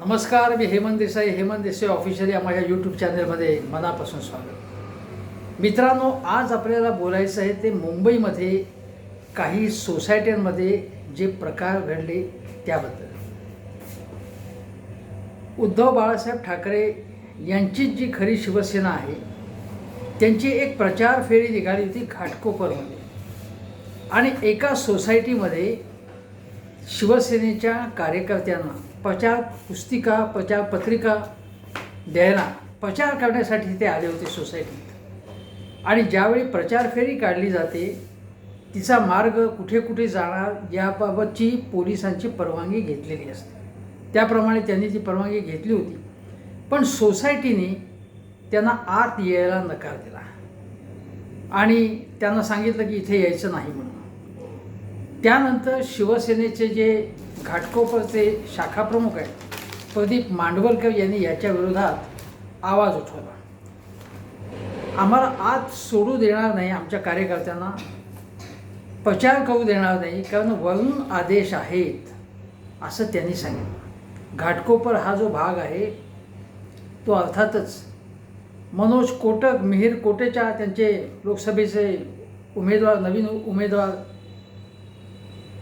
नमस्कार मी हेमंत देसाई. हेमंत देसाई ऑफिशियली माझ्या यूट्यूब चॅनलमध्ये मनापासून स्वागत. मित्रांनो आज आपल्याला बोलायचं आहे ते मुंबईमध्ये काही सोसायट्यांमध्ये जे प्रकार घडले त्याबद्दल. उद्धव बाळासाहेब ठाकरे यांची जी खरी शिवसेना आहे त्यांची एक प्रचार फेरी निघाली होती घाटकोपरमध्ये आणि एका सोसायटीमध्ये शिवसेनेच्या कार्यकर्त्यांना प्रचार पुस्तिका प्रचार पत्रिका द्यायला प्रचार करण्यासाठी ते आले होते सोसायटीत आणि ज्यावेळी प्रचार फेरी काढली जाते तिचा मार्ग कुठे कुठे जाणार याबाबतची पोलिसांची परवानगी घेतलेली असते. त्याप्रमाणे त्यांनी ती परवानगी घेतली होती. पण सोसायटीने त्यांना आत यायला नकार दिला. आणि त्यांना सांगितलं की इथे यायचं नाही म्हणून. त्यानंतर शिवसेनेचे जे घाटकोपरचे शाखाप्रमुख आहेत. प्रदीप मांडवलकर यांनी याच्या विरोधात आवाज उठवला. आम्हाला आज सोडू देणार नाही आमच्या कार्यकर्त्यांना. प्रचार करू देणार नाही कारण वरून आदेश आहेत असं त्यांनी सांगितलं. घाटकोपर हा जो भाग आहे तो अर्थातच मनोज कोटक मिहीर कोटेचा त्यांचे लोकसभेचे उमेदवार नवीन उमेदवार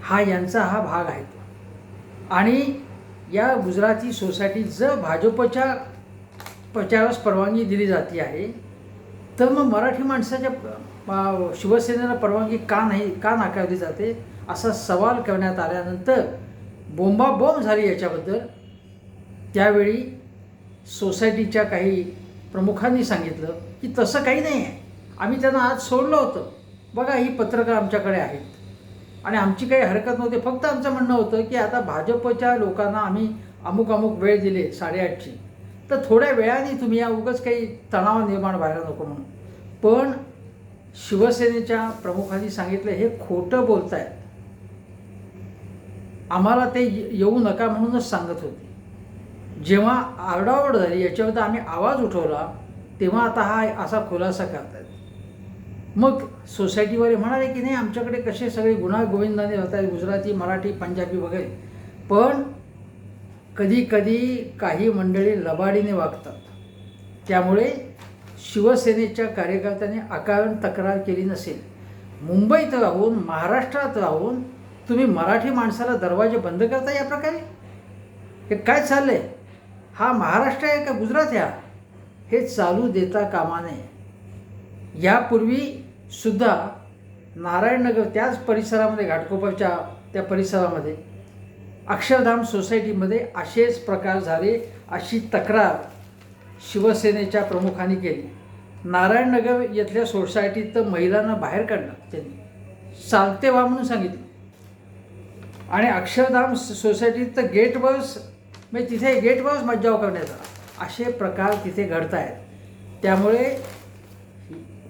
हा यांचा हा भाग आहे. तो आणि या गुजराती सोसायटी जर भाजपच्या प्रचारास परवानगी दिली जाते आहे तर मग मराठी माणसाच्या शिवसेनेला परवानगी का नाही का नाकारली जाते असा सवाल करण्यात आल्यानंतर बोंबाबोंब झाली याच्याबद्दल त्यावेळी सोसायटीच्या काही प्रमुखांनी सांगितलं की तसं काही नाही आहे. आम्ही त्यांना आज सोडलं होतं. बघा ही पत्रकं आमच्याकडे आहेत. आणि आमची काही हरकत नव्हती. फक्त आमचं म्हणणं होतं की आता भाजपच्या लोकांना आम्ही अमुक अमुक वेळ दिले साडेआठची. तर थोड्या वेळाने तुम्ही या उगाच काही तणाव निर्माण व्हायला नको म्हणून. पण शिवसेनेच्या प्रमुखांनी सांगितलं हे खोटं बोलतायत. आम्हाला ते ये- येऊ नका म्हणूनच सांगत होते. जेव्हा आरडाओरड झाली याच्याबद्दल आम्ही आवाज उठवला तेव्हा आता हा असा खुलासा करतायत. मग सोसायटीवाले म्हणाले की नाही आमच्याकडे कसे सगळे गुन्हा गोविंदाने होत आहेत गुजराती मराठी पंजाबी वगैरे. पण कधी कधी काही मंडळी लबाडीने वागतात. त्यामुळे शिवसेनेच्या कार्यकर्त्यांनी अकारण तक्रार केली नसेल. मुंबईत राहून महाराष्ट्रात राहून तुम्ही मराठी माणसाला दरवाजे बंद करता या प्रकारे? हे काय चाललं आहे हा महाराष्ट्र आहे का गुजरात ह्या हे चालू देता कामा नये. यापूर्वी सुद्धा नारायणनगर त्याच परिसरामध्ये घाटकोपरच्या त्या परिसरामध्ये अक्षरधाम सोसायटीमध्ये असेच प्रकार झाले अशी तक्रार शिवसेनेच्या प्रमुखांनी केली. नारायणनगर येथल्या सोसायटीत तर महिलांना बाहेर काढलं त्यांनी. चालते व्हा म्हणून सांगितलं. आणि अक्षरधाम सोसायटीत तर गेटवरच म्हणजे तिथे गेटवरच मज्जाव करण्याचा असे प्रकार तिथे घडत आहेत त्यामुळे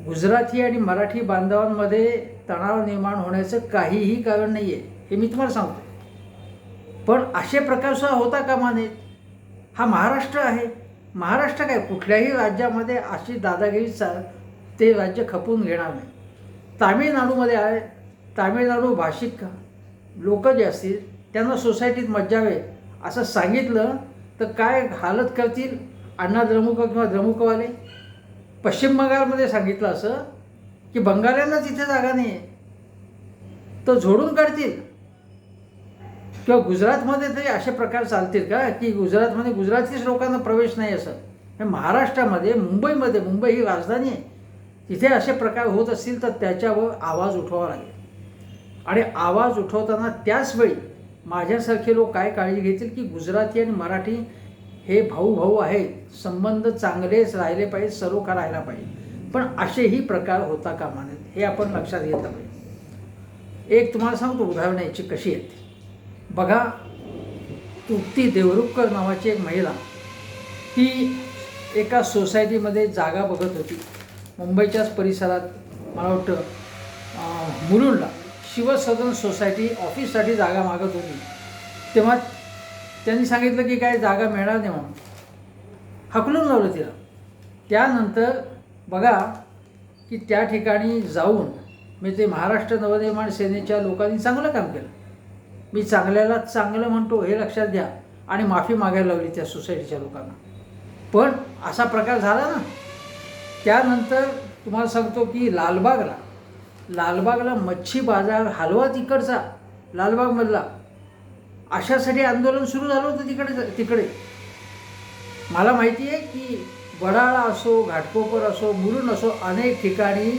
गुजराती आणि मराठी बांधवांमध्ये तणाव निर्माण होण्याचं काहीही कारण नाही आहे हे मी तुम्हाला सांगतो पण असे प्रकार सुद्धा होता कामा नयेत हा महाराष्ट्र आहे. महाराष्ट्र काय? कुठल्याही राज्यामध्ये अशी दादागिरी चा ते राज्य खपून घेणार नाही. तामिळनाडूमध्ये आहे. तामिळनाडू भाषिक लोक जे असतील त्यांना सोसायटीत मज्जावे. असं सांगितलं तर काय हालत करतील? अण्णा द्रमुक किंवा द्रमुकवाले? पश्चिम बंगालमध्ये सांगितलं असं की बंगाल्यांना तिथे जागा नाही आहे तर झोडून काढतील. किंवा गुजरातमध्ये तरी असे प्रकार चालतील का की गुजरातमध्ये गुजरातीच लोकांना प्रवेश नाही असं? हे महाराष्ट्रामध्ये मुंबईमध्ये मुंबई ही राजधानी आहे. तिथे असे प्रकार होत असतील तर त्याच्यावर आवाज उठवावा लागेल. आणि आवाज उठवताना त्याचवेळी माझ्यासारखे लोक काय काळजी घेतील की गुजराती आणि मराठी हे भाऊ भाऊ आहेत संबंध चांगलेच राहिले पाहिजे सरोखा राहिला पाहिजे. पण असेही प्रकार होता कामा नयेत हे आपण लक्षात घेतलं पाहिजे. एक तुम्हाला सांगतो उदाहरण याची कशी आहेत. बघा तृप्ती देवरुखकर नावाची एक महिला ती एका सोसायटीमध्ये जागा बघत होती. मुंबईच्याच परिसरात मला वाटतं मुरुंडला शिवसदन सोसायटी ऑफिससाठी जागा मागत होती. तेव्हा त्यांनी सांगितलं की काय जागा मिळणार नाही म्हणून. हकलून लावलं तिला. त्यानंतर बघा की त्या ठिकाणी जाऊन मी ते महाराष्ट्र नवनिर्माण सेनेच्या लोकांनी चांगलं काम केलं. मी चांगल्याला चांगलं म्हणतो हे लक्षात घ्या आणि माफी मागायला लावली त्या सोसायटीच्या लोकांना. पण असा प्रकार झाला ना. त्यानंतर तुम्हाला सांगतो की लालबागला लालबागला मच्छी बाजार हलवा तिकडचा लालबागमधला. अशासाठी आंदोलन सुरू झालं होतं तिकडे तिकडे. मला माहिती आहे की वडाळा असो घाटकोपर असो मुलुंड असो अनेक ठिकाणी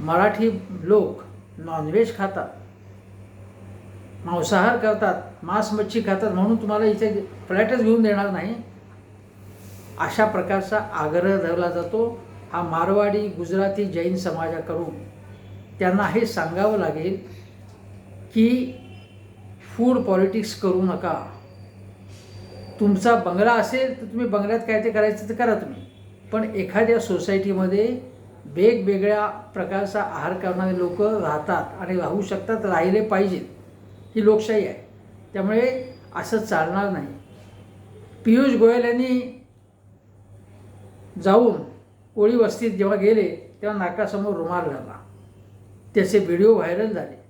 मराठी लोक नॉनव्हेज खातात. मांसाहार करतात मांस मच्छी खातात म्हणून तुम्हाला इथे फ्लॅटच घेऊन देणार नाही. अशा प्रकारचा आग्रह धरला जातो. हा मारवाडी गुजराती जैन समाजाकडून त्यांना हे सांगावं लागेल की फूड पॉलिटिक्स करू नका. तुमचा बंगला असेल तर तुम्ही बंगल्यात काय ते करायचं तर करा तुम्ही पण एखाद्या सोसायटीमध्ये वेगवेगळ्या प्रकारचा आहार करणारे लोक राहतात आणि राहू शकतात राहिले पाहिजेत ही लोकशाही आहे. त्यामुळे असं चालणार नाही. पियुष गोयल यांनी जाऊन कोळी वस्तीत जेव्हा गेले तेव्हा नाकासमोर रुमाल घाला त्याचे व्हिडिओ व्हायरल झाले.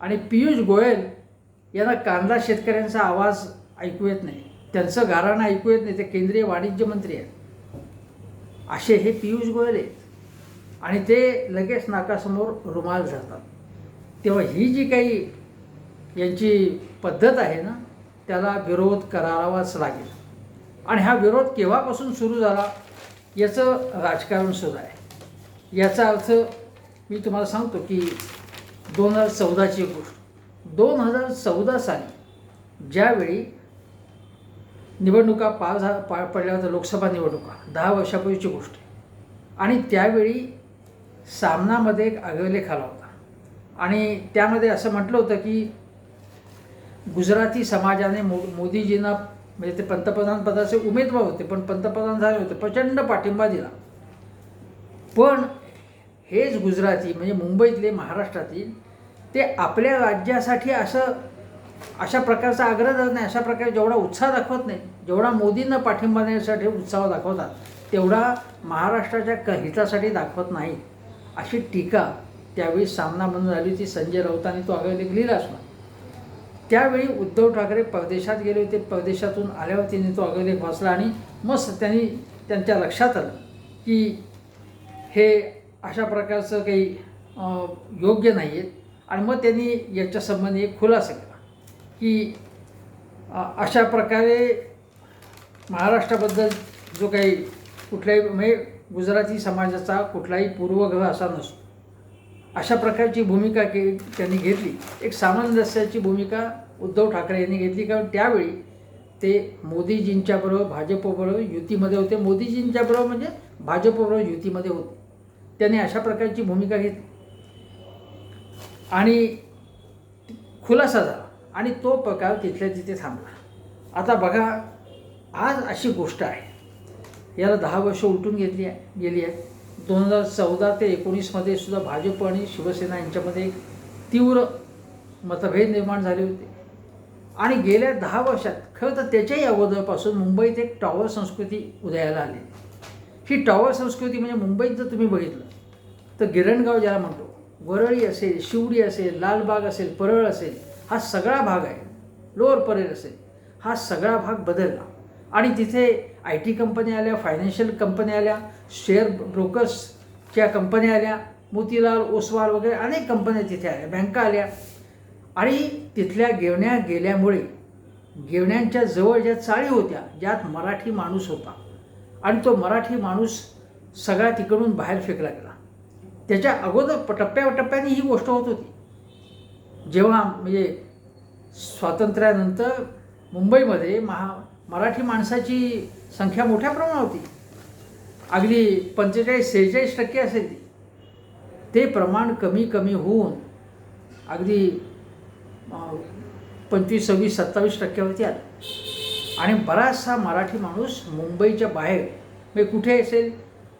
आणि पियुष गोयल यांना कांदा शेतकऱ्यांचा आवाज ऐकू येत नाही. त्यांचं गाराणं ऐकू येत नाही. ते केंद्रीय वाणिज्य मंत्री आहेत. असे हे पियुष गोयल आहेत. आणि ते लगेच नाकासमोर रुमाल धरतात. तेव्हा ही जी काही यांची पद्धत आहे ना त्याला विरोध करावाच लागेल. आणि हा विरोध केव्हापासून सुरू झाला याचं राजकारण सुद्धा आहे. याचा अर्थ मी तुम्हाला सांगतो की दोन हजार चौदाची गोष्ट. दोन हजार चौदा साली ज्यावेळी निवडणुका पार झा पार पडल्या होत्या लोकसभा निवडणुका दहा वर्षापूर्वीची गोष्ट आणि त्यावेळी सामनामध्ये एक आगळलेख आला होता. आणि त्यामध्ये असं म्हटलं होतं की गुजराती समाजाने मो मोदीजींना म्हणजे ते पंतप्रधान पदाचे उमेदवार होते पण पंतप्रधान झाले होते प्रचंड पाठिंबा दिला. पण हेच गुजराती म्हणजे मुंबईतले महाराष्ट्रातील ते आपल्या राज्यासाठी असं अशा प्रकारचा आग्रह धरत नाही अशा प्रकारे जेवढा उत्साह दाखवत नाही जेवढा मोदींना पाठिंबा देण्यासाठी उत्साह दाखवतात तेवढा महाराष्ट्राच्या हितासाठी दाखवत नाही. अशी टीका त्यावेळी सामना म्हणून झाली ती संजय राऊतांनी तो अग्रलेख लिहिला असणार त्यावेळी उद्धव ठाकरे परदेशात गेले होते परदेशातून आल्यावर त्यांनी तो अग्रलेख वाचला आणि मग त्यांनी त्यांच्या लक्षात आलं की हे अशा प्रकारचं काही योग्य नाही आहेत आणि मग त्यांनी याच्या संबंधी एक खुलासा केला की अशा प्रकारे महाराष्ट्राबद्दल जो काही कुठल्याही म्हणजे गुजराती समाजाचा कुठलाही पूर्वग्रह असा नसतो. अशा प्रकारची भूमिका के त्यांनी घेतली. एक सामंजस्याची भूमिका उद्धव ठाकरे यांनी घेतली. कारण त्यावेळी ते मोदीजींच्याबरोबर भाजपबरोबर युतीमध्ये होते. मोदीजींच्याबरोबर म्हणजे भाजपबरोबर युतीमध्ये होते. त्यांनी अशा प्रकारची भूमिका घेतली. आणि खुलासा झाला. आणि तो प्रकार तिथल्या तिथे थांबला. आता बघा आज अशी गोष्ट आहे. याला दहा वर्ष उलटून घेतली आहे गेली आहेत दोन हजार चौदा ते एकोणीसमध्ये सुद्धा भाजप आणि शिवसेना यांच्यामध्ये एक तीव्र मतभेद निर्माण झाले होते. आणि गेल्या दहा वर्षात खरं तर त्याच्याही अगोदरपासून मुंबईत एक टॉवर संस्कृती उदयाला आली. ही टॉवर संस्कृती म्हणजे मुंबईत जर तुम्ही बघितलं तर गिरणगाव ज्याला म्हणतो वरळी असेल शिवडी असेल लालबाग असेल परळ असेल हा सगळा भाग आहे. लोअर परेल असेल. हा सगळा भाग बदलला. आणि तिथे आय टी कंपन्या आल्या फायनान्शियल कंपन्या आल्या शेअर ब्रोकर्सच्या कंपन्या आल्या मोतीलाल ओसवाल वगैरे अनेक कंपन्या तिथे आल्या बँका आल्या. आणि तिथल्या गेवण्या गेल्यामुळे गेवण्यांच्या जवळ ज्या चाळी होत्या ज्यात मराठी माणूस होता. आणि तो मराठी माणूस सगळा तिकडून बाहेर फेकला गेला. त्याच्या अगोदर टप्प्याटप्प्याने ही गोष्ट होत होती. जेव्हा म्हणजे स्वातंत्र्यानंतर मुंबईमध्ये महा मराठी माणसाची संख्या मोठ्या प्रमाणात होती. अगदी पंचेचाळीस सेहेचाळीस टक्के असेल ती. ते प्रमाण कमी कमी होऊन अगदी पंचवीस सव्वीस सत्तावीस टक्क्यावरती आलं. आणि बराचसा मराठी माणूस मुंबईच्या बाहेर म्हणजे कुठे असेल?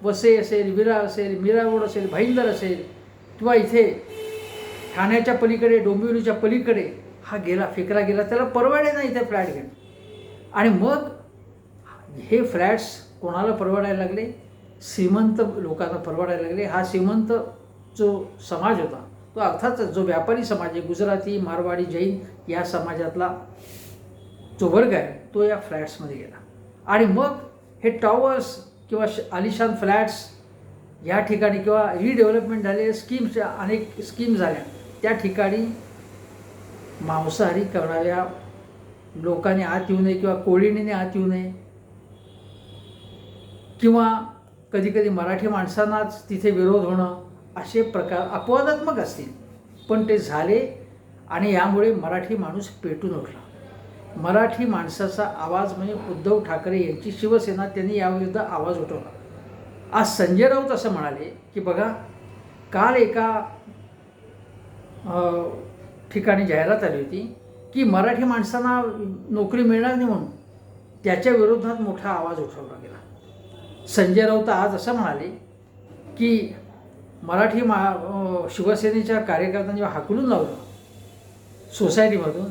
वसई असेल विरा असेल मीरा रोड असेल भाईंदर असेल किंवा इथे ठाण्याच्या पलीकडे डोंबिवलीच्या पलीकडे हा गेला फेकला गेला त्याला परवडे नाही इथे फ्लॅट घेणं. आणि मग हे फ्लॅट्स कोणाला परवडायला लागले? श्रीमंत लोकांना परवडायला लागले. हा श्रीमंत जो समाज होता तो अर्थातच जो व्यापारी समाज आहे गुजराती मारवाडी जैन या समाजातला जो वर्ग आहे तो या फ्लॅट्समध्ये गेला. आणि मग हे टॉवर्स किंवा श आलिशान फ्लॅट्स या ठिकाणी किंवा रिडेव्हलपमेंट झाले स्कीम्स अनेक स्कीम झाल्या त्या ठिकाणी मांसाहारी करणाऱ्या लोकांनी आत येऊ नये किंवा कोळीणीने आत येऊ नये. किंवा कधीकधी मराठी माणसांनाच तिथे विरोध होणं असे प्रकार अपवादात्मक असतील. पण ते झाले आणि यामुळे मराठी माणूस पेटून उठला. मराठी माणसाचा आवाज म्हणजे उद्धव ठाकरे यांची शिवसेना त्यांनी याविरुद्ध आवाज उठवला. आज संजय राऊत असं म्हणाले की बघा काल एका ठिकाणी जाहिरात आली होती की मराठी माणसांना नोकरी मिळणार नाही म्हणून त्याच्या विरोधात मोठा आवाज उठवला गेला. संजय राऊत आज असं म्हणाले की मराठी मा शिवसेनेच्या कार्यकर्त्यांनी हाकलून लावलं. सोसायटीमधून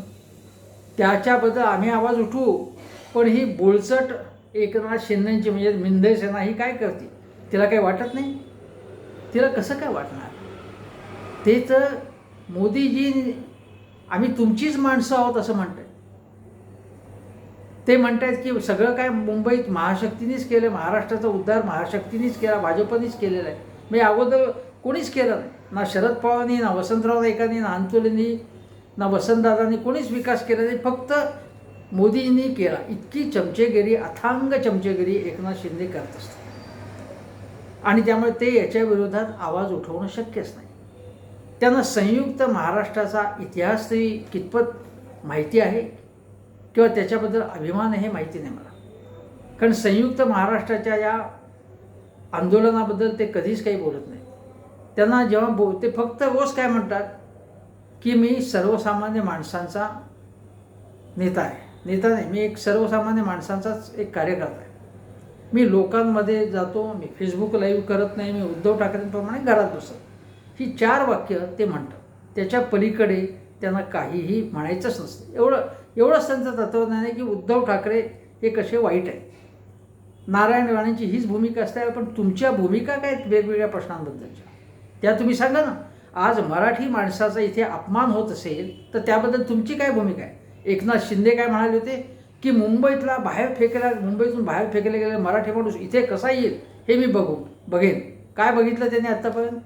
त्याच्याबद्दल आम्ही आवाज उठवू पण ही बोळचट एकनाथ शिंदेची म्हणजे मिंदे सेना ही काय करते? तिला काही वाटत नाही? तिला कसं काय वाटणार? ते तर मोदीजी आम्ही तुमचीच माणसं आहोत असं म्हणतात ते म्हणतात की सगळं काय मुंबईत महाशक्तीनेच केलं महाराष्ट्राचा उद्धार महाशक्तीनेच केला भाजपनेच केलेला आहे. म्हणजे अगोदर कोणीच केलं नाही. ना शरद पवारांनी ना वसंतराव नाईकांनी ना अंतुलेंनी ना वसंतदादांनी कोणीच विकास केला नाही फक्त मोदींनी केला. इतकी चमचेगिरी अथांग चमचेगिरी एकनाथ शिंदे करत असतात. आणि त्यामुळे ते याच्या विरोधात आवाज उठवणं शक्यच नाही. त्यांना संयुक्त महाराष्ट्राचा इतिहास तरी कितपत माहिती आहे किंवा त्याच्याबद्दल अभिमान हे माहिती नाही मला. कारण संयुक्त महाराष्ट्राच्या या आंदोलनाबद्दल ते कधीच काही बोलत नाही. त्यांना जेव्हा बो ते फक्त रोज काय म्हणतात? की मी सर्वसामान्य माणसांचा नेता आहे. नेता नाही मी एक सर्वसामान्य माणसांचाच एक कार्यकर्ता आहे. मी लोकांमध्ये जातो मी फेसबुक लाईव्ह करत नाही मी उद्धव ठाकरेंप्रमाणे घरात बसत. ही चार वाक्य ते म्हणतात. त्याच्या पलीकडे त्यांना काहीही म्हणायचंच नसतं. एवढं एवढंच त्यांचं तत्वज्ञान आहे की उद्धव ठाकरे हे कसे वाईट आहे नारायण राणेंची हीच भूमिका असते पण तुमच्या भूमिका काय आहेत वेगवेगळ्या प्रश्नांबद्दलच्या? त्या तुम्ही सांगा ना. आज मराठी माणसाचा इथे अपमान होत असेल तर त्याबद्दल तुमची काय भूमिका आहे? एकनाथ शिंदे काय म्हणाले होते की मुंबईतला बाहेर फेकला मुंबईतून बाहेर फेकले गेलेला मराठी माणूस इथे कसा येईल हे मी बघू बघेन. काय बघितलं त्याने आत्तापर्यंत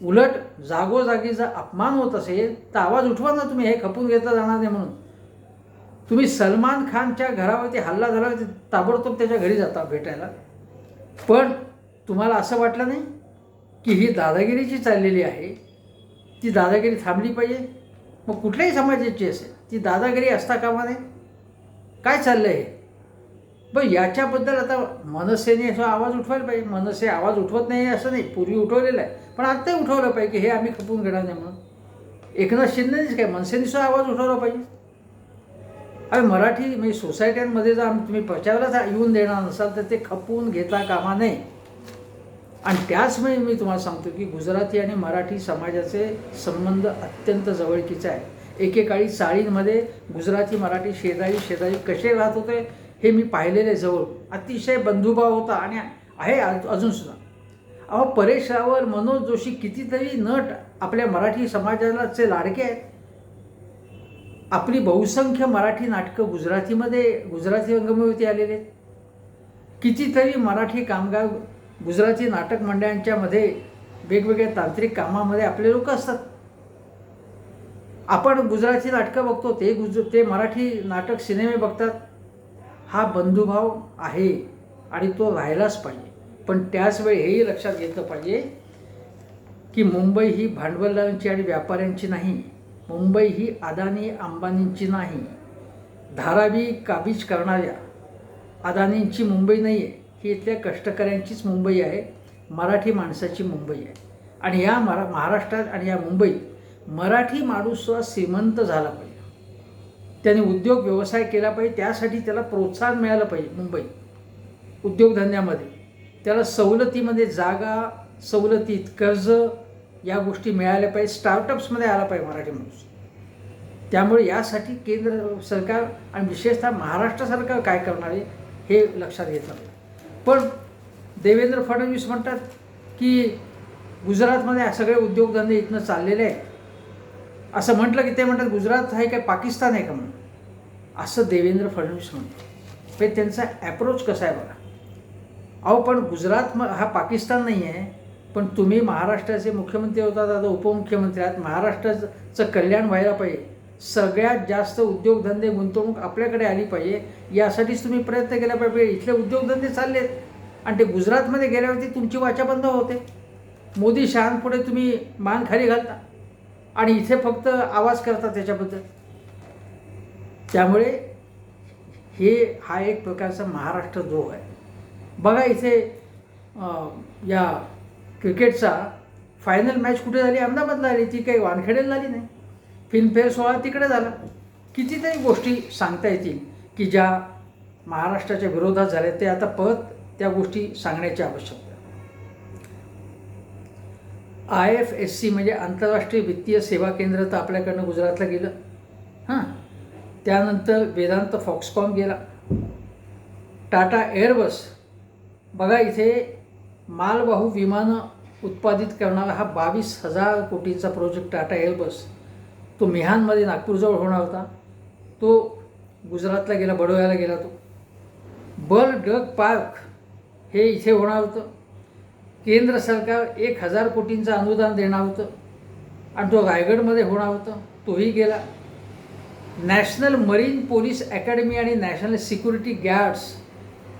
उलट जागोजागी जर अपमान होत असेल तर आवाज उठवा ना तुम्ही हे खपून घेतलं जाणार नाही म्हणून. तुम्ही सलमान खानच्या घरावरती हल्ला झाला ताबडतोब त्याच्या घरी जाता भेटायला. पण तुम्हाला असं वाटलं नाही की ही दादागिरीची चाललेली आहे? ती दादागिरी थांबली पाहिजे. मग कुठल्याही समाजाची असेल ती दादागिरी असता कामा नये. काय चाललं आहे बरं याच्याबद्दल आता मनसेने असा आवाज उठवायला पाहिजे. मनसे आवाज उठवत नाही असं नाही पूर्वी उठवलेला आहे. पण आत्ताही उठवलं पाहिजे की हे आम्ही खपून घेणार नाही म्हणून. एकनाथ शिंदेनेच काय मनसेने सुद्धा आवाज उठवला पाहिजे. अरे मराठी म्हणजे सोसायट्यांमध्ये जर आम्ही तुम्ही प्रचाराला येऊन देणार नसाल तर ते खपवून घेता कामा नये. आणि त्याचमुळे मी तुम्हाला सांगतो की गुजराती आणि मराठी समाजाचे संबंध अत्यंत जवळकीचे आहे एकेकाळी चाळींमध्ये गुजराती मराठी शेजारी शेजारी कसे राहत होते हे मी पाहिलेले जवळ. अतिशय बंधुभाव होता आणि आहे अजूनसुद्धा अहो परेश रावल मनोज जोशी कितीतरी नट आपल्या मराठी समाजालाचे लाडके आहेत. आपली बहुसंख्य मराठी नाटकं गुजरातीमध्ये गुजराती रंगभूमीवरती आलेले आहेत. कितीतरी मराठी कामगार गुजराती नाटक मंडळांच्या मध्ये वेगवेगळ्या तांत्रिक कामामध्ये आपले लोक असतात. आपण गुजराती नाटकं बघतो ते गुज ते मराठी नाटक सिनेमे बघतात. हा बंधुभाव आहे आणि तो राहिलाच पाहिजे. पण त्याच वेळी हेही लक्षात घेतलं पाहिजे की मुंबई ही भांडवलदारांची आणि व्यापाऱ्यांची नाही. मुंबई ही अदानी अंबानींची नाही. धारावी काबीज करणाऱ्या अदानींची मुंबई नाही आहे ही इथल्या कष्टकऱ्यांचीच मुंबई आहे मराठी माणसाची मुंबई आहे. आणि या मरा महाराष्ट्रात आणि या मुंबईत मराठी माणूस श्रीमंत झाला पाहिजे. त्याने उद्योग व्यवसाय केला पाहिजे त्यासाठी त्याला प्रोत्साहन मिळालं पाहिजे मुंबई उद्योगधंद्यामध्ये त्याला सवलतीमध्ये जागा सवलतीत कर्ज या गोष्टी मिळाल्या पाहिजे स्टार्टअप्समध्ये आला पाहिजे मराठी माणूस. त्यामुळे यासाठी केंद्र सरकार आणि विशेषतः महाराष्ट्र सरकार काय करणार आहे हे लक्षात घेतलं पण देवेंद्र फडणवीस म्हणतात की गुजरातमध्ये सगळे उद्योगधंदे इथनं चाललेले आहेत. असं म्हटलं की ते म्हणतात गुजरात आहे काय पाकिस्तान आहे का म्हणून? असं देवेंद्र फडणवीस म्हणतो पण त्यांचा ॲप्रोच कसा आहे बघा. अहो पण गुजरात म हा पाकिस्तान नाही आहे पण तुम्ही महाराष्ट्राचे मुख्यमंत्री होतात आता उपमुख्यमंत्री आहात. महाराष्ट्राचं कल्याण व्हायला पाहिजे. सगळ्यात जास्त उद्योगधंदे गुंतवणूक आपल्याकडे आली पाहिजे यासाठीच तुम्ही प्रयत्न केला पाहिजे. इथले उद्योगधंदे चाललेत. आणि ते गुजरातमध्ये गेल्यावरती तुमची वाचा बंद होते. मोदी शहांपुढे तुम्ही मान खाली घालता. आणि इथे फक्त आवाज करता त्याच्याबद्दल. त्यामुळे हे हा एक प्रकारचा महाराष्ट्र द्रोह आहे. बघा इथे या क्रिकेटचा फायनल मॅच कुठे झाली? अहमदाबादला आली. ती काही वानखेडेला झाली नाही. फिल्मफेअर सोहळा तिकडे झाला. कितीतरी गोष्टी सांगता येतील की ज्या महाराष्ट्राच्या विरोधात झाल्या ते आता परत त्या गोष्टी सांगण्याची आवश्यकता आहे. आय एफ एस सी म्हणजे आंतरराष्ट्रीय वित्तीय सेवा केंद्र तर आपल्याकडनं गुजरातला गेलं. हां. त्यानंतर वेदांत फॉक्सकॉम गेला. टाटा एअरबस. बघा इथे मालवाहू विमानं उत्पादित करणारा हा बावीस हजार कोटींचा प्रोजेक्ट टाटा एअरबस तो मिहानमध्ये नागपूरजवळ होणार होता. तो गुजरातला गेला बडोद्याला गेला तो. बल डग पार्क हे इथे होणार होतं. केंद्र सरकार एक हजार कोटींचं अनुदान देणार होतं. आणि तो रायगडमध्ये होणार होतं. तोही गेला. नॅशनल मरीन पोलीस अकॅडमी आणि नॅशनल सिक्युरिटी गार्ड्स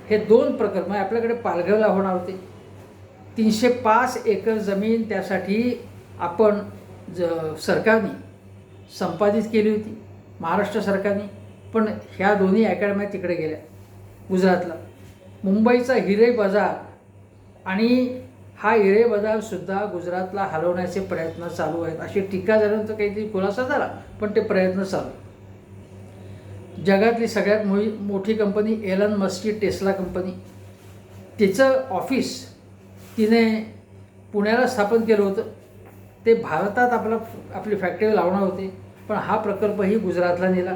हे दोन प्रकल्प म्हणजे आपल्याकडे पालघरला होणार होते. तीनशे पाच एकर जमीन त्यासाठी आपण ज सरकारने संपादित केली होती महाराष्ट्र सरकारने. पण ह्या दोन्ही अकॅडम्या तिकडे गेल्या. गुजरातला. मुंबईचा हिरे बाजार आणि हा हिरे बाजारसुद्धा गुजरातला हलवण्याचे प्रयत्न चालू आहेत. अशी टीका झाल्यानंतर काहीतरी खुलासा झाला पण ते प्रयत्न चालू जगातली सगळ्यात मोठी मोठी कंपनी एलन मस्की टेस्ला कंपनी. तिचं ऑफिस तिने पुण्याला स्थापन केलं होतं. ते भारतात आपला आपली फॅक्टरी लावणार होते पण हा प्रकल्पही गुजरातला नेला.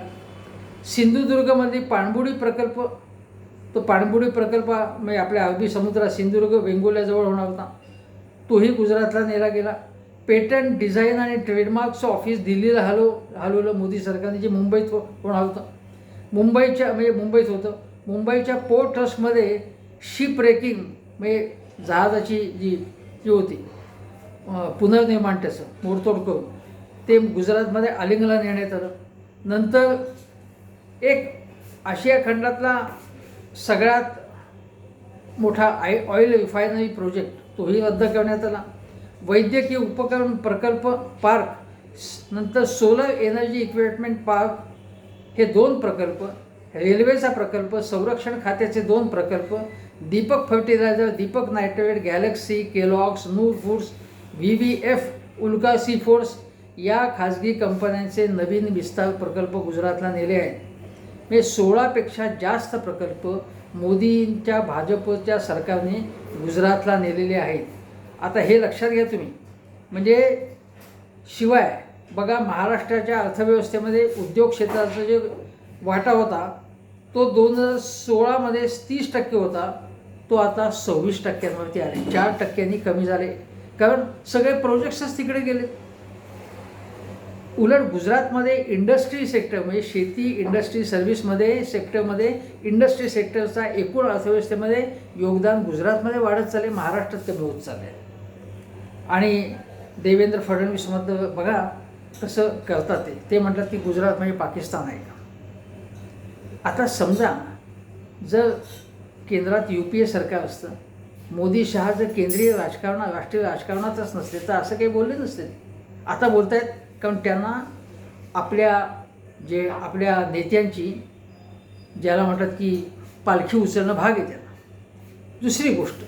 सिंधुदुर्गमध्ये पाणबुडी प्रकल्प तो पाणबुडी प्रकल्प म्हणजे आपल्या अरबी समुद्रात सिंधुदुर्ग वेंगुल्याजवळ होणार होता. तोही गुजरातला नेला गेला. पेटंट डिझाईन आणि ट्रेडमार्कचं ऑफिस दिल्लीला हलव हलवलं मोदी सरकारने जे मुंबईत हो- होणार होतं. मुंबईच्या म्हणजे मुंबईत होतं. मुंबईच्या पोर्ट ट्रस्टमध्ये शिप रेकिंग म्हणजे जहाजाची जी जी होती. पुनर्निर्माण त्याचं मोडतोड करून. ते गुजरातमध्ये आलिंगला नेण्यात आलं. नंतर एक आशिया खंडातला सगळ्यात मोठा आय ऑइल रिफायनरी प्रोजेक्ट तोही रद्द करण्यात आला. वैद्यकीय उपकरण प्रकल्प पार्क नंतर सोलर एनर्जी इक्विपमेंट पार्क हे दोन प्रकल्प रेल्वेचा प्रकल्प संरक्षण खात्याचे दोन प्रकल्प Deepak fertilizer Deepak nitrate galaxy Kellogg's Noor foods V V F Ulka sea force या खाजगी कंपन्यांचे नवीन विस्तार प्रकल्प गुजरातला नेले आहेत. हे सोळापेक्षा जास्त प्रकल्प मोदींच्या भाजपच्या सरकारने गुजरातला नेलेले आहेत. आता हे लक्षात घ्या तुम्ही. म्हणजे शिवाय बघा महाराष्ट्राच्या अर्थव्यवस्थेमध्ये उद्योग क्षेत्राचा जे वाटा होता तो दोन हजार सोळामध्ये तीस टक्के होता. तो आता सव्वीस टक्क्यांवरती आले चार टक्क्यांनी कमी झाले. कारण सगळे प्रोजेक्ट्सच तिकडे गेले उलट गुजरातमध्ये इंडस्ट्री सेक्टर म्हणजे शेती इंडस्ट्री सर्व्हिसमध्ये सेक्टरमध्ये इंडस्ट्री सेक्टरचा एकूण अर्थव्यवस्थेमध्ये योगदान गुजरातमध्ये वाढत चालले महाराष्ट्रात कमी होत चालले आणि देवेंद्र फडणवीसमधलं बघा कसं करतात ते. ते म्हटलं की गुजरात म्हणजे पाकिस्तान आहे का? आता समजा जर केंद्रात यू पी ए सरकार असतं मोदी शहा जर केंद्रीय राजकारण राष्ट्रीय राजकारणातच नसते तर असं काही बोलले नसते. आता बोलतायत कारण त्यांना आपल्या जे आपल्या नेत्यांची ज्याला म्हणतात की पालखी उचलणं भाग आहे त्यांना. दुसरी गोष्ट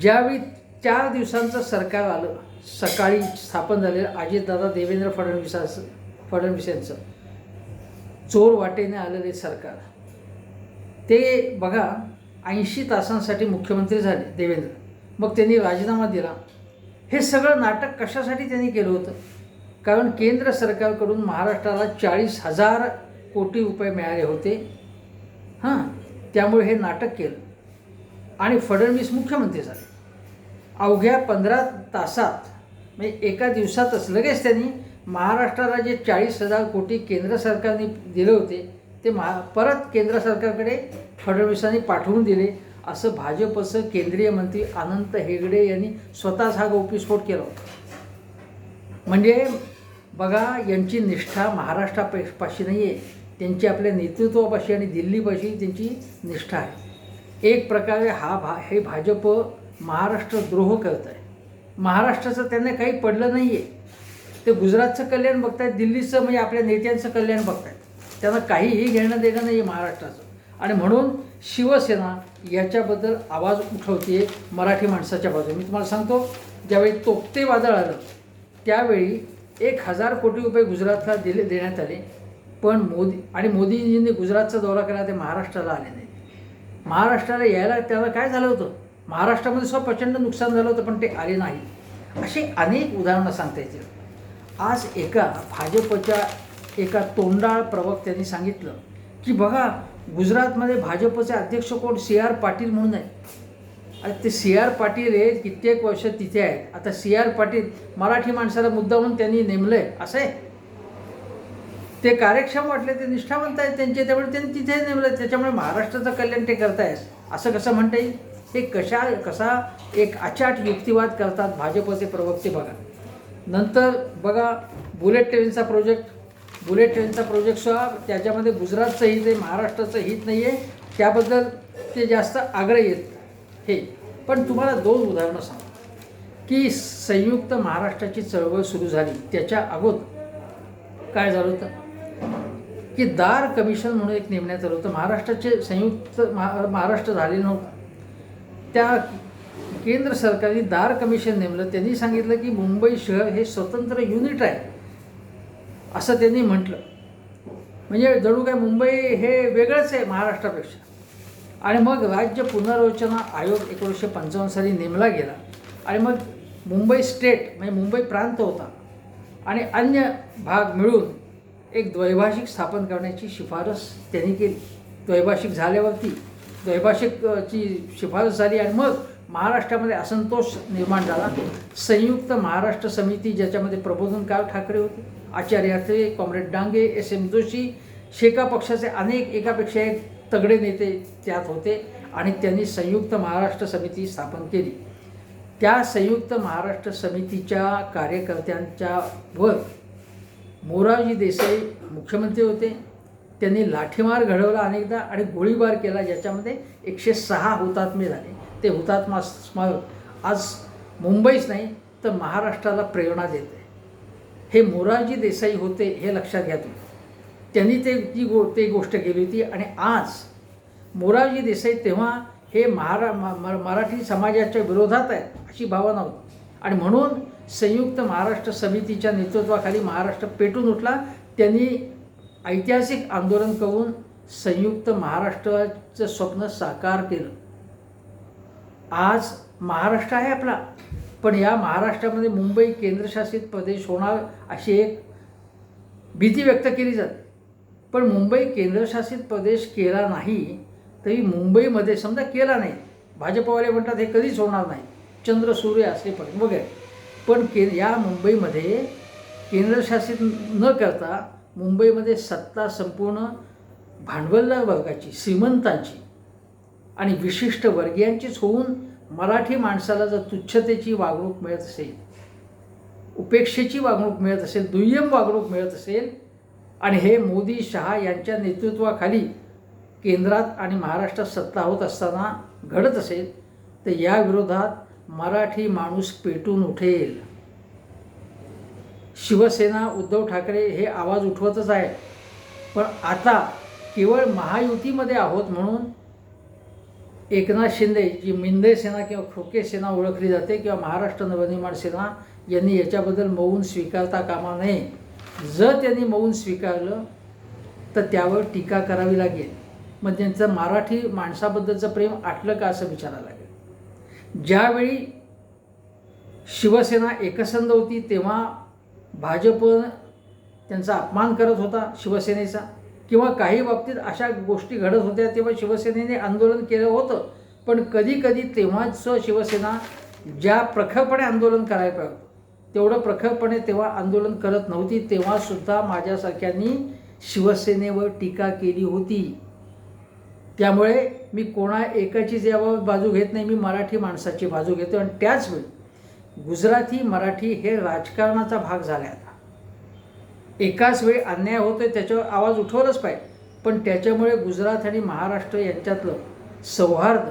ज्यावेळी चार दिवसांचं सरकार आलं सकाळी स्थापन झालेलं अजितदादा देवेंद्र फडणवीसांचं फडणवीस यांचं चोर वाटेने आलेले सरकार. ते बघा ऐंशी तासांसाठी मुख्यमंत्री झाले देवेंद्र. मग त्यांनी राजीनामा दिला. हे सगळं नाटक कशासाठी त्यांनी केलं होतं? कारण केंद्र सरकारकडून महाराष्ट्राला चाळीस हजार कोटी रुपये मिळाले होते. हां त्यामुळे हे नाटक केलं. आणि फडणवीस मुख्यमंत्री झाले. अवघ्या पंधरा तासात म्हणजे एका दिवसातच लगेच त्यांनी महाराष्ट्राला जे चाळीस हजार कोटी केंद्र सरकारने दिले होते. ते मा परत केंद्र सरकारकडे फडणवीसांनी पाठवून दिले. असं भाजपचं केंद्रीय मंत्री अनंत हेगडे यांनी स्वतःच हा गोपीस्फोट केला होता. म्हणजे बघा यांची निष्ठा महाराष्ट्रापाशी नाही आहे त्यांची आपल्या नेतृत्वापाशी आणि दिल्लीपाशी त्यांची निष्ठा आहे. एक प्रकारे हा भा हे भाजप महाराष्ट्र द्रोह करत आहे. महाराष्ट्राचं त्यांना काही पडलं नाही आहे ते गुजरातचं कल्याण बघतायत दिल्लीचं म्हणजे आपल्या नेत्यांचं कल्याण बघतायत. त्यांना काहीही घेणं देणं नाही आहे महाराष्ट्राचं. आणि म्हणून शिवसेना याच्याबद्दल आवाज उठवते मराठी माणसाच्या बाजूने. मी तुम्हाला सांगतो ज्यावेळी तोपते वादळ आलं त्यावेळी एक हजार कोटी रुपये गुजरातला दिले देण्यात आले. पण मोदी आणि मोदीजींनी गुजरातचा दौरा केला ते महाराष्ट्राला आले नाही. महाराष्ट्राला यायला त्याला काय झालं होतं? महाराष्ट्रामध्ये सुद्धा प्रचंड नुकसान झालं होतं पण ते आले नाही. अशी अनेक उदाहरणं सांगता येतील. आज एका भाजपच्या एका तोंडाळ प्रवक्त्यांनी सांगितलं की बघा गुजरातमध्ये भाजपचे अध्यक्ष कोण? सी आर पाटील म्हणून आहे. आणि ते सी आर पाटील हे कित्येक वर्ष तिथे आहेत. आता सी आर पाटील मराठी माणसाला मुद्दा म्हणून त्यांनी नेमलं आहे असं आहे. ते कार्यक्षम वाटले ते निष्ठावंत आहेत त्यांचे त्यामुळे त्यांनी तिथे नेमलं त्याच्यामुळे महाराष्ट्राचं कल्याण ते करतायत. असं कसं म्हणता येईल? हे कशा कसा एक अचाट युक्तिवाद करतात भाजपचे प्रवक्ते बघा. नंतर बघा बुलेट ट्रेनचा प्रोजेक्ट. बुलेट ट्रेनचा प्रोजेक्टसुद्धा त्याच्यामध्ये गुजरातचं हित आहे महाराष्ट्राचं हित नाही आहे त्याबद्दल ते जास्त आग्रह येत हे. पण तुम्हाला दोन उदाहरणं सांगतो. की संयुक्त महाराष्ट्राची चळवळ सुरू झाली. त्याच्या अगोदर काय झालं होतं? की दार कमिशन म्हणून एक नेमण्यात आलं होतं. महाराष्ट्राचे संयुक्त महा महाराष्ट्र झाले नव्हतं. त्या केंद्र सरकारने दार कमिशन नेमलं. त्यांनी सांगितलं की मुंबई शहर हे स्वतंत्र युनिट आहे. असं त्यांनी म्हटलं. म्हणजे जणू काय मुंबई हे वेगळंच आहे महाराष्ट्रापेक्षा. आणि मग राज्य पुनर्रचना आयोग एकोणीसशे पंचावन्न साली नेमला गेला. आणि मग मुंबई स्टेट म्हणजे मुंबई प्रांत होता. आणि अन्य भाग मिळून एक द्वैभाषिक स्थापन करण्याची शिफारस त्यांनी केली. द्वैभाषिक झाल्यावरती द्वैभाषिकची शिफारस झाली आणि मग महाराष्ट्रामध्ये असंतोष निर्माण झाला. संयुक्त महाराष्ट्र समिती ज्याच्यामध्ये प्रबोधनकार ठाकरे होते. Acharya Atre comrade Dange S M Joshi शेका पक्षाचे अनेक एकापेक्षा एक तगडे नेते त्यात होते आणि त्यांनी संयुक्त महाराष्ट्र समिती स्थापन केली. त्या संयुक्त महाराष्ट्र समितीच्या कार्यकर्त्यांच्या वर मोरारजी देसाई मुख्यमंत्री होते. त्यांनी लाठीमार घडवला अनेकदा आणि गोळीबार केला ज्याच्यामध्ये एकशे सहा हुतात्मे झाले. ते हुतात्मा स्मारक आज मुंबईच नाही तर महाराष्ट्राला प्रेरणा देते हे मोरारजी देसाई होते हे लक्षात घ्या तुम्ही. त्यांनी ते ती गो ते गोष्ट केली होती आणि आज मोरारजी देसाई तेव्हा हे महारा म- म- मराठी समाजाच्या विरोधात आहेत अशी भावना होती. आणि म्हणून संयुक्त महाराष्ट्र समितीच्या नेतृत्वाखाली महाराष्ट्र पेटून उठला. त्यांनी ऐतिहासिक आंदोलन करून संयुक्त महाराष्ट्राचं स्वप्न साकार केलं. आज महाराष्ट्र आहे आपला. पण या महाराष्ट्रामध्ये मुंबई केंद्रशासित प्रदेश होणार अशी एक भीती व्यक्त केली जाते. पण मुंबई केंद्रशासित प्रदेश केला नाही तरी मुंबईमध्ये समजा केला नाही. भाजपवाले म्हणतात हे कधीच होणार नाही. चंद्र सूर्य असले पण वगैरे. पण के या मुंबईमध्ये केंद्रशासित न करता मुंबईमध्ये सत्ता संपूर्ण भांडवलदार वर्गाची श्रीमंतांची आणि विशिष्ट वर्गीयांचीच होऊन मराठी माणसाला जर तुच्छतेची वागणूक मिळत असेल उपेक्षेची वागणूक मिळत असेल दुय्यम वागणूक मिळत असेल आणि हे मोदी शहा यांच्या नेतृत्वाखाली केंद्रात आणि महाराष्ट्रात सत्ता होत असताना घडत असेल तर या विरोधात मराठी माणूस पेटून उठेल. शिवसेना उद्धव ठाकरे हे आवाज उठवतच आहे पण आता केवळ महायुतीमध्ये आहोत म्हणून एकनाथ शिंदे जी मिंदे सेना किंवा खोके सेना ओळखली जाते किंवा महाराष्ट्र नवनिर्माण सेना यांनी याच्याबद्दल मौन स्वीकारता कामा नये. जर त्यांनी मौन स्वीकारलं तर त्यावर टीका करावी लागेल. मग त्यांचं मराठी माणसाबद्दलचं प्रेम आटलं का असं विचारायला लागेल. ज्यावेळी शिवसेना एकसंध होती तेव्हा भाजप त्यांचा अपमान करत होता शिवसेनेचा. किंवा काही बाबतीत अशा गोष्टी घडत होत्या तेव्हा शिवसेनेने आंदोलन केलं होतं. पण कधी कधी तेव्हाच शिवसेना ज्या प्रखरपणे आंदोलन करायला पाहिजे तेवढं प्रखरपणे तेव्हा आंदोलन करत नव्हती तेव्हासुद्धा माझ्यासारख्यांनी शिवसेनेवर टीका केली होती. त्यामुळे मी कोणा एकाचीच याबाबत बाजू घेत नाही मी मराठी माणसाची बाजू घेतो आणि त्याचवेळी गुजराती मराठी हे राजकारणाचा भाग झाल्यात. एकाच वेळी अन्याय होतोय त्याच्यावर आवाज उठवलाच पाहिजे. पण त्याच्यामुळे गुजरात आणि महाराष्ट्र यांच्यातलं सौहार्द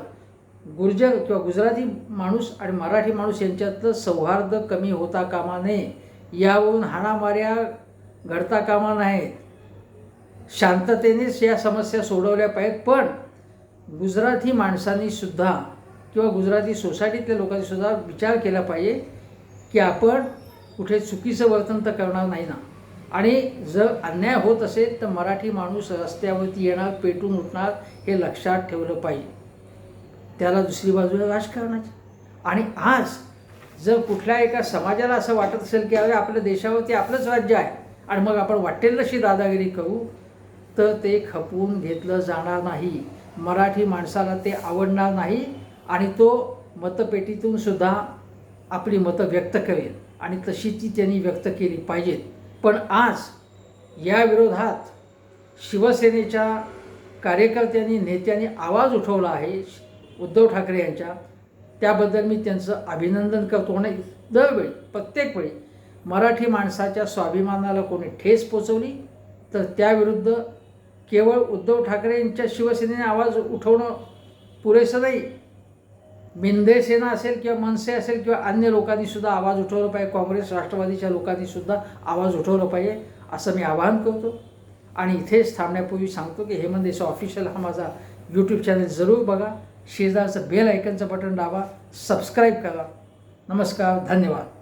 गुर्जर किंवा गुजराती माणूस आणि मराठी माणूस यांच्यातलं सौहार्द कमी होता कामा नये. यावरून हाणामाऱ्या घडता कामा नाहीत शांततेनेच या समस्या सोडवल्या पाहिजेत पण गुजराती माणसांनी सुद्धा किंवा गुजराती सोसायटीतल्या लोकांनी सुद्धा विचार केला पाहिजे की आपण कुठे चुकीचं वर्तन तर करणार नाही ना. आणि जर अन्याय होत असेल तर मराठी माणूस रस्त्यावरती येणार पेटून उठणार हे लक्षात ठेवलं पाहिजे. त्याला दुसरी बाजूला राजकारणाची. आणि आज जर कुठल्या एका समाजाला असं वाटत असेल की अरे आपल्या देशावरती आपलंच राज्य आहे आणि मग आपण वाटेल तशी दादागिरी करू तर ते खपवून घेतलं जाणार नाही. मराठी माणसाला ते आवडणार नाही आणि तो मतपेटीतून सुद्धा आपली मतं व्यक्त करेल. आणि तशी ती त्यांनी व्यक्त केली पाहिजेत. पण आज या विरोधात शिवसेनेच्या कार्यकर्त्यांनी नेत्यांनी आवाज उठवला आहे उद्धव ठाकरे यांच्या. त्याबद्दल मी त्यांचं अभिनंदन करतो. आणि दरवेळी प्रत्येक वेळी मराठी माणसाच्या स्वाभिमानाला कोणी ठेस पोचवली तर त्याविरुद्ध केवळ उद्धव ठाकरे यांच्या शिवसेनेने आवाज उठवणं पुरेसं नाही मिंदेसेना असेल किंवा मनसे असेल किंवा अन्य लोकांनी सुद्धा आवाज उठवला पाहिजे. काँग्रेस राष्ट्रवादीच्या लोकांनी सुद्धा आवाज उठवला पाहिजे. असं मी आवाहन करतो. आणि इथेच थांबण्यापूर्वी सांगतो की हेमंत देसाई ऑफिशियल हा माझा यूट्यूब चॅनल जरूर बघा. शेजारचं बेल आयकनचं बटन दाबा. सबस्क्राईब करा. नमस्कार. धन्यवाद.